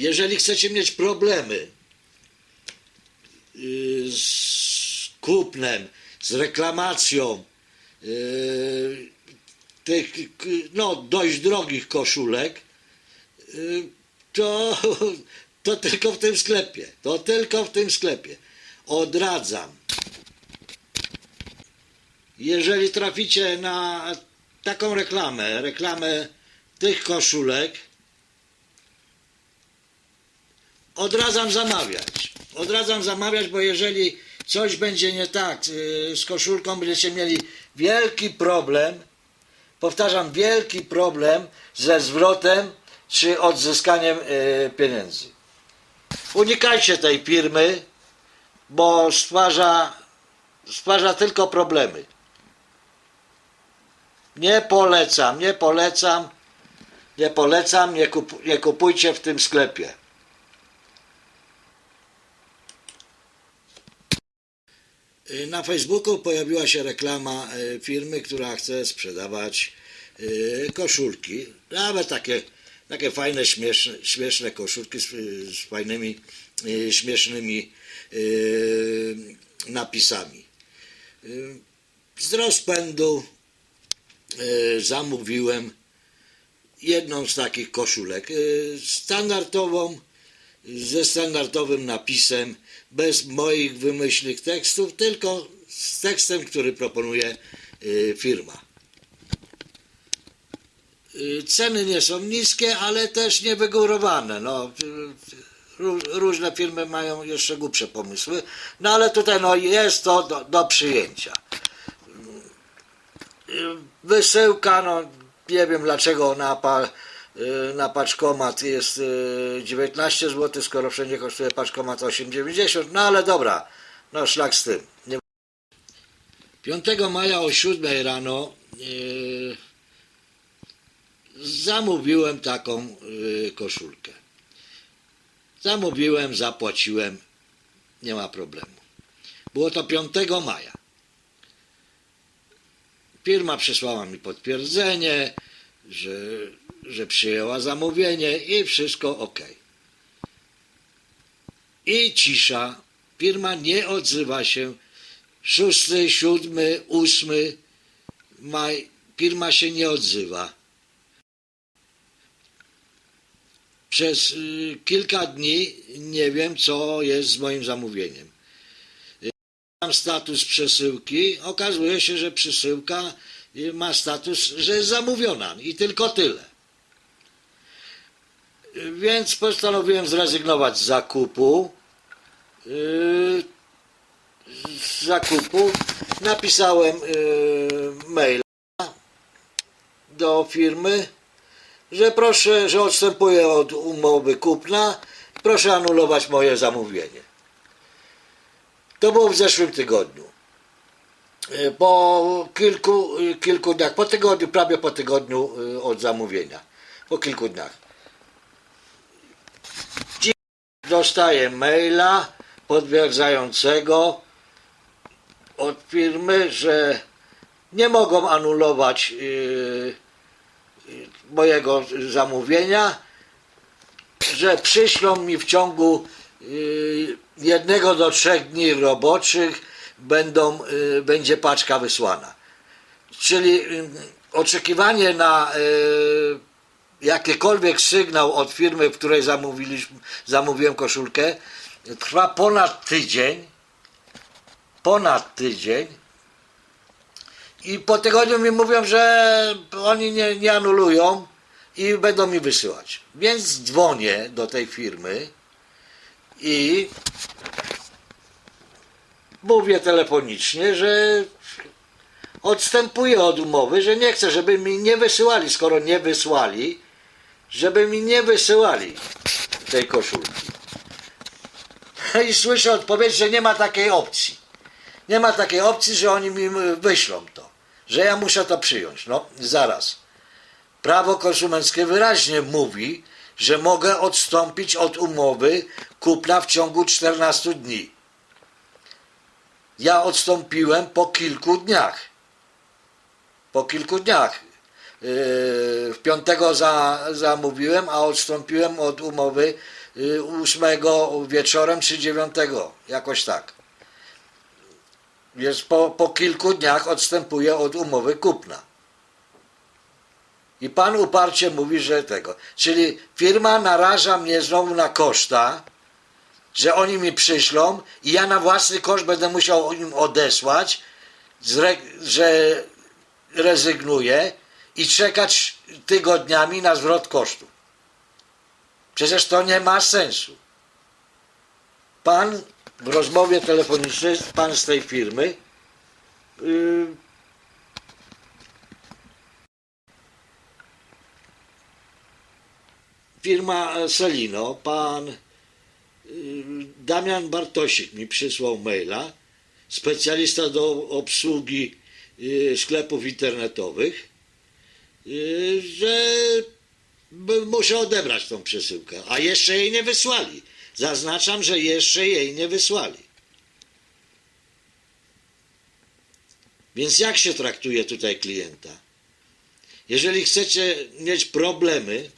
jeżeli chcecie mieć problemy y, z kupnem, z reklamacją y, tych no, dość drogich koszulek, y, to, to tylko w tym sklepie. To tylko w tym sklepie. Odradzam. Jeżeli traficie na taką reklamę, reklamę tych koszulek, odradzam zamawiać. Odradzam zamawiać, bo jeżeli coś będzie nie tak y, z koszulką, będziecie mieli wielki problem, powtarzam, wielki problem ze zwrotem czy odzyskaniem y, pieniędzy. Unikajcie tej firmy, bo stwarza, stwarza tylko problemy. Nie polecam, nie polecam, nie polecam, nie, kup, nie kupujcie w tym sklepie. Na Facebooku pojawiła się reklama y, firmy, która chce sprzedawać y, koszulki. Nawet takie, takie fajne, śmieszne, śmieszne koszulki z, z fajnymi, y, śmiesznymi y, napisami. Y, Z rozpędu y, zamówiłem jedną z takich koszulek. y, Standardową, ze standardowym napisem, bez moich wymyślnych tekstów, tylko z tekstem, który proponuje y, firma. Y, Ceny nie są niskie, ale też nie wygórowane. No, y, ró- różne firmy mają jeszcze głupsze pomysły, no ale tutaj no, jest to do, do przyjęcia. Wysyłka, no nie wiem dlaczego na, pa, y, na paczkomat jest y, 19 zł, skoro wszędzie kosztuje paczkomat 8,90, no ale dobra, no szlak z tym. Nie... 5 maja o 7 rano y, zamówiłem taką y, koszulkę. Zamówiłem, zapłaciłem, nie ma problemu. Było to 5 maja. Firma przesłała mi potwierdzenie, że, że przyjęła zamówienie i wszystko ok. I cisza. Firma nie odzywa się. 6, 7, 8 maj. Firma się nie odzywa. Przez y, kilka dni nie wiem, co jest z moim zamówieniem mam status przesyłki, okazuje się, że przesyłka y, ma status, że jest zamówiona i tylko tyle. Więc postanowiłem zrezygnować z zakupu. Yy, Z zakupu napisałem yy, maila do firmy, że proszę, że odstępuję od umowy kupna, proszę anulować moje zamówienie. To było w zeszłym tygodniu. E, Po kilku, e, kilku dniach, po tygodniu, prawie po tygodniu e, od zamówienia. Po kilku dniach. Dziś dostaję maila potwierdzającego od firmy, że nie mogą anulować mojego zamówienia, że przyślą mi w ciągu y, jednego do trzech dni roboczych będą, y, będzie paczka wysłana. Czyli y, oczekiwanie na y, jakikolwiek sygnał od firmy, w której zamówiliśmy, zamówiłem koszulkę, trwa ponad tydzień. Ponad tydzień. I po tygodniu mi mówią, że oni nie, nie anulują i będą mi wysyłać. Więc dzwonię do tej firmy i mówię telefonicznie, że odstępuję od umowy, że nie chcę, żeby mi nie wysyłali, skoro nie wysłali, żeby mi nie wysyłali tej koszulki. I słyszę odpowiedź, że nie ma takiej opcji. Nie ma takiej opcji, że oni mi wyślą to, że ja muszę to przyjąć. No, zaraz. Prawo konsumenckie wyraźnie mówi, że mogę odstąpić od umowy kupna w ciągu 14 dni. Ja odstąpiłem po kilku dniach. Po kilku dniach. Yy, W piątego za, zamówiłem, a odstąpiłem od umowy y, ósmego wieczorem czy dziewiątego, jakoś tak. Więc po, po kilku dniach odstępuje od umowy kupna. I pan uparcie mówi, że tego. Czyli firma naraża mnie znowu na koszta, że oni mi przyślą i ja na własny koszt będę musiał im odesłać, że rezygnuję i czekać tygodniami na zwrot kosztów. Przecież to nie ma sensu. Pan w rozmowie telefonicznej, pan z tej firmy, yy, firma Selino, pan Damian Bartosik mi przysłał maila, specjalista do obsługi yy, sklepów internetowych, yy, że muszę odebrać tą przesyłkę, a jeszcze jej nie wysłali. Zaznaczam, że jeszcze jej nie wysłali. Więc jak się traktuje tutaj klienta? Jeżeli chcecie mieć problemy